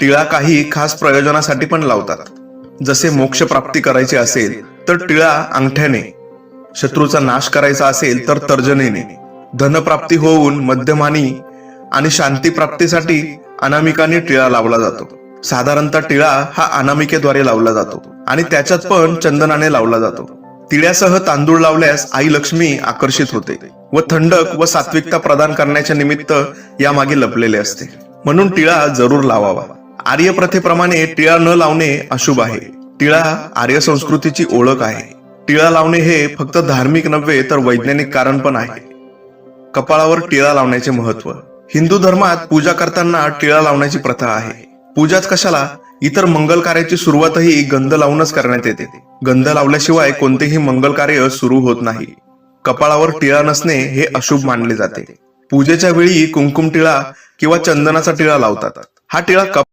टिळा काही खास प्रयोजनासाठी पण लावतात. जसे मोक्ष प्राप्ती करायची असेल तर टिळा अंगठ्याने. शत्रूचा नाश करायचा असेल तर तर्जनीने. धनप्राप्ती होऊन मध्यमानी आणि शांती प्राप्तीसाठी अनामिकाने टिळा लावला जातो. साधारणतः टिळा हा अनामिकेद्वारे लावला जातो आणि त्याच्यात पण चंदनाने लावला जातो. तिळ्यासह तांदूळ लावल्यास आई लक्ष्मी आकर्षित होते व थंडक व सात्विकता प्रदान करण्याच्या निमित्त यामागे लपलेले असते. म्हणून टिळा जरूर लावावा. आर्य प्रथेप्रमाणे टिळा न लावणे अशुभ आहे. टिळा आर्य संस्कृतीची ओळख आहे. टिळा लावणे हे फक्त धार्मिक नव्हे तर वैज्ञानिक कारण पण आहे. कपाळावर टिळा लावण्याचे महत्त्व हिंदू धर्मात पूजा करताना टिळा लावण्याची प्रथा आहे. पूजाच कशाला? इतर मंगल कार्याची सुरुवातही गंध लावूनच करण्यात येते. गंध लावल्याशिवाय कोणतेही मंगल कार्य सुरू होत नाही. कपाळावर टिळा नसणे हे अशुभ मानले जाते. पूजेच्या वेळी कुंकुम टिळा किंवा चंदनाचा टिळा लावतात. हा टिळा कप